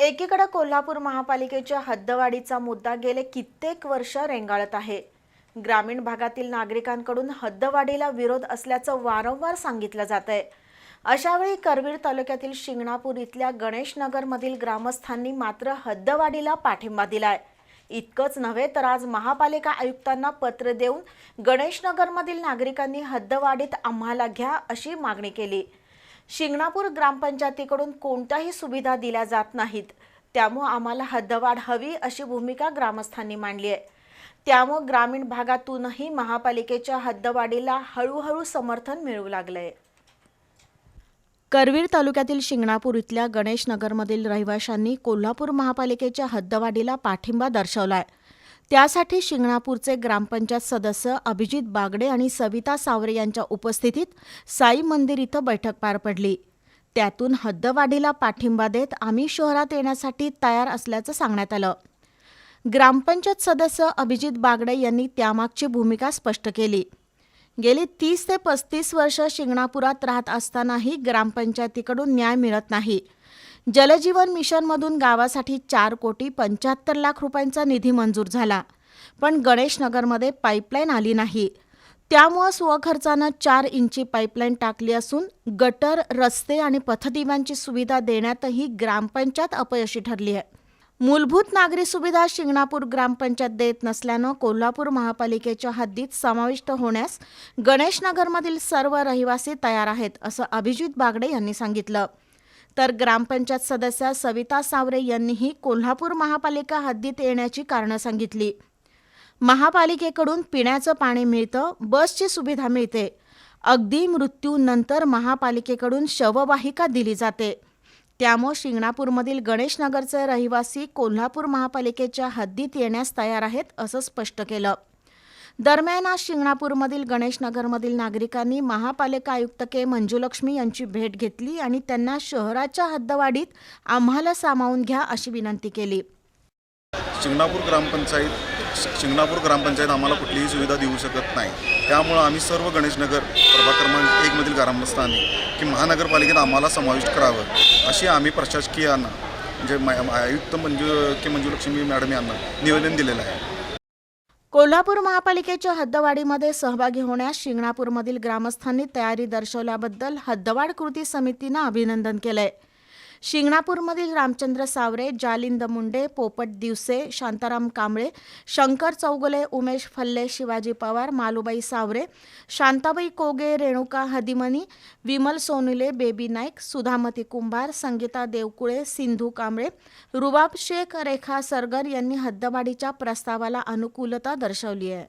एकीकडे कोल्हापूर महापालिकेच्या हद्दवाढीचा मुद्दा गेले कित्येक वर्ष रेंगाळत आहे. ग्रामीण भागातील नागरिकांकडून हद्दवाढीला विरोध असल्याचं वारंवार सांगितलं जात आहे अशावेळी करवीर तालुक्यातील शिंगणापूर इथल्या गणेशनगरमधील ग्रामस्थांनी मात्र हद्दवाढीला पाठिंबा दिलाय. इतकंच नव्हे तर आज महापालिका आयुक्तांना पत्र देऊन गणेशनगरमधील नागरिकांनी हद्दवाढीत आम्हाला घ्या अशी मागणी केली. शिंगणापूर ग्रामपंचायतीकडून कोणत्याही सुविधा दिल्या जात नाहीत. त्यामुळं आम्हाला हद्दवाढ हवी अशी भूमिका ग्रामस्थांनी मांडली आहे. त्यामुळं ग्रामीण भागातूनही महापालिकेच्या हद्दवाढीला हळूहळू समर्थन मिळू लागलंय. करवीर तालुक्यातील शिंगणापूर इथल्या गणेश नगरमधील रहिवाशांनी कोल्हापूर महापालिकेच्या हद्दवाढीला पाठिंबा दर्शवला आहे त्यासाठी शिंगणापूरचे ग्रामपंचायत सदस्य अभिजित बागडे आणि सविता सावरे यांच्या उपस्थितीत साई मंदिर इथं बैठक पार पडली. त्यातून हद्दवाढीला पाठिंबा देत आम्ही शहरात येण्यासाठी तयार असल्याचं सांगण्यात आलं. ग्रामपंचायत सदस्य अभिजित बागडे यांनी त्यामागची भूमिका स्पष्ट केली. गेली तीस ते पस्तीस वर्ष शिंगणापुरात राहत असतानाही ग्रामपंचायतीकडून न्याय मिळत नाही. जलजीवन मिशनमधून गावासाठी चार कोटी पंच्याहत्तर लाख रुपयांचा निधी मंजूर झाला. पण गणेशनगरमध्ये पाईपलाईन आली नाही. त्यामुळं स्वखर्चानं चार इंची पाईपलाईन टाकली असून गटर रस्ते आणि पथदिव्यांची सुविधा देण्यातही ग्रामपंचायत अपयशी ठरली आहे. मूलभूत नागरी सुविधा शिंगणापूर ग्रामपंचायत देत नसल्यानं कोल्हापूर महापालिकेच्या हद्दीत समाविष्ट होण्यास गणेशनगरमधील सर्व रहिवासी तयार आहेत असं अभिजित बागडे यांनी सांगितलं. तर ग्रामपंचायत सदस्या सविता सावरे यांनीही कोल्हापूर महापालिका हद्दीत येण्याची कारणं सांगितली. महापालिकेकडून पिण्याचं पाणी मिळतं बसची सुविधा मिळते. अगदी मृत्यूनंतर महापालिकेकडून शववाहिका दिली जाते. त्यामुळे शिंगणापूरमधील गणेशनगरचे रहिवासी कोल्हापूर महापालिकेच्या हद्दीत येण्यास तयार आहेत असं स्पष्ट केलं. दरम्यान आज शिंगणापूरमधील गणेशनगरमधील नागरिकांनी महापालिका आयुक्त के मंजुलक्ष्मी यांची भेट घेतली आणि त्यांना शहराच्या हद्दवाढीत आम्हाला सामावून घ्या अशी विनंती केली. शिंगणापूर ग्रामपंचायत शिंगणापूर ग्रामपंचायत आम्हाला कुठलीही सुविधा देऊ शकत नाही. त्यामुळं आम्ही सर्व गणेशनगर प्रभाग क्रमांक एकमधील ग्रामस्थांनी की महानगरपालिकेत आम्हाला समाविष्ट करावं अशी आम्ही प्रशासकीयांना म्हणजे आयुक्त मंजू के मंजुलक्ष्मी मॅडम यांना निवेदन दिलेलं आहे. कोल्हापूर महापालिकेच्या हद्दवाढीमध्ये सहभागी होण्यास शिंगणापूरमधील ग्रामस्थांनी तयारी दर्शवल्याबद्दल हद्दवाढ कृती समितीनं अभिनंदन केलंय. शिंगणापूरमधील रामचंद्र सावरे जालिंद मुंडे पोपट दिवसे शांताराम कांबळे शंकर चौगुले उमेश फल्ले शिवाजी पवार मालुबाई सावरे शांताबाई कोगे रेणुका हदिमनी विमल सोनुले बेबी नाईक सुधामती कुंभार संगीता देवकुळे सिंधू कांबळे रुबाब शेख रेखा सरगर यांनी हद्दवाढीच्या प्रस्तावाला अनुकूलता दर्शवली आहे.